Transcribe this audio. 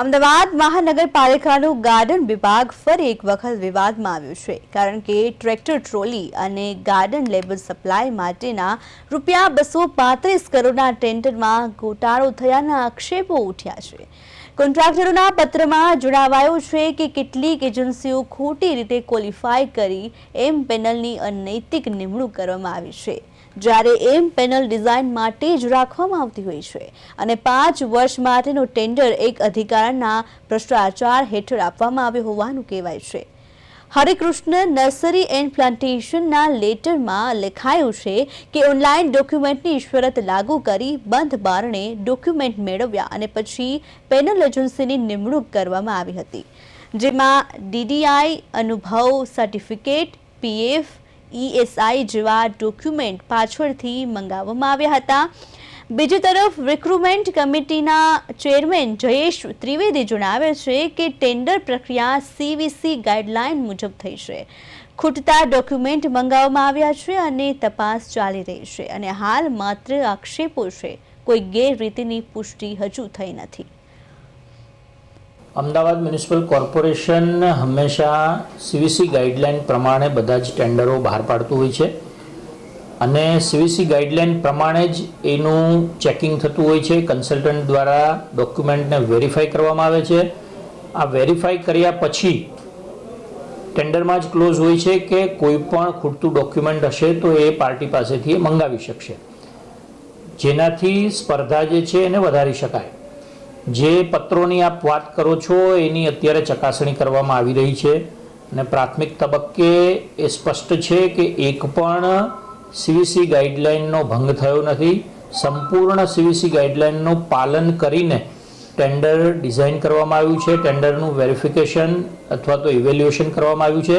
Ahmedabad મહાનગરપાલિકાનું garden વિભાગ ફરી એક વખત વિવાદમાં આવ્યું છે, કારણ કે ટ્રેક્ટર ટ્રોલી અને ગાર્ડન લેબર સપ્લાય માટેના રૂપિયા બસો પાંત્રીસ કરોડના ટેન્ડરમાં ગોટાળો થયાના આક્ષેપો ઉઠ્યા છે. કોન્ટ્રાક્ટરોના પત્રમાં જણાવાયું છે કે કેટલીક એજન્સીઓ ખોટી રીતે ક્વોલિફાય કરી એમ પેનલની અનૈતિક નિમણૂક કરવામાં આવી છે. જ્યારે એમ પેનલ ડિઝાઇન માટે જ રાખવામાં આવતી હોય છે અને પાંચ વર્ષ માટેનો ટેન્ડર એક અધિકારના ભ્રષ્ટાચાર હેઠળ આપવામાં આવ્યો હોવાનું કહેવાય છે. હરિકૃષ્ણ નર્સરી એન્ડ પ્લાન્ટેશનના લેટરમાં લખાયું છે કે ઓનલાઈન ડોક્યુમેન્ટની શરત લાગુ કરી બંધ બારણે ડોક્યુમેન્ટ મેળવ્યા અને પછી પેનલ એજન્સીની નિમણૂક કરવામાં આવી હતી. જેમાં ડીડીઆઈ અનુભવ સર્ટિફિકેટ, પીએફ, ઈએસઆઈ જેવા ડોક્યુમેન્ટ પાછળથી મંગાવવામાં આવ્યા હતા. બીજી તરફ રિક્રુટમેન્ટ કમિટીના ચેરમેન જયેશ ત્રિવેદી જણાવે છે કે ટેન્ડર પ્રક્રિયા સીવીસી ગાઈડલાઈન મુજબ થઈ છે. ખૂટતા ડોક્યુમેન્ટ મંગાવવામાં આવ્યા છે અને તપાસ ચાલી રહી છે અને હાલ માત્ર આક્ષેપો છે. કોઈ ગેરરીતિની પુષ્ટિ હજુ થઈ નથી. અમદાવાદ મ્યુનિસિપલ કોર્પોરેશન હંમેશા સીવીસી ગાઈડલાઇન પ્રમાણે બધા જ ટેન્ડરો બહાર પાડતું હોય છે. અને સીવીસી ગાઈડલાઇન પ્રમાણે જ એનું ચેકિંગ થતું હોય છે. કન્સલ્ટન્ટ દ્વારા ડોક્યુમેન્ટને વેરીફાઈ કરવામાં આવે છે. આ વેરીફાઈ કર્યા પછી ટેન્ડરમાં જ ક્લોઝ હોય છે કે કોઈ પણ ખૂટતું ડોક્યુમેન્ટ હશે તો એ પાર્ટી પાસેથી મંગાવી શકશે. જેનાથી સ્પર્ધા જે છે એને વધારી શકાય. જે પત્રોની આપ વાત કરો છો એની અત્યારે ચકાસણી કરવામાં આવી રહી છે. અને પ્રાથમિક તબક્કે એ સ્પષ્ટ છે કે એક પણ સીવીસી ગાઈડલાઇનનો ભંગ થયો નથી. સંપૂર્ણ સીવીસી ગાઈડલાઇનનું પાલન કરીને ટેન્ડર ડિઝાઇન કરવામાં આવ્યું છે. ટેન્ડરનું વેરિફિકેશન અથવા તો ઇવેલ્યુએશન કરવામાં આવ્યું છે.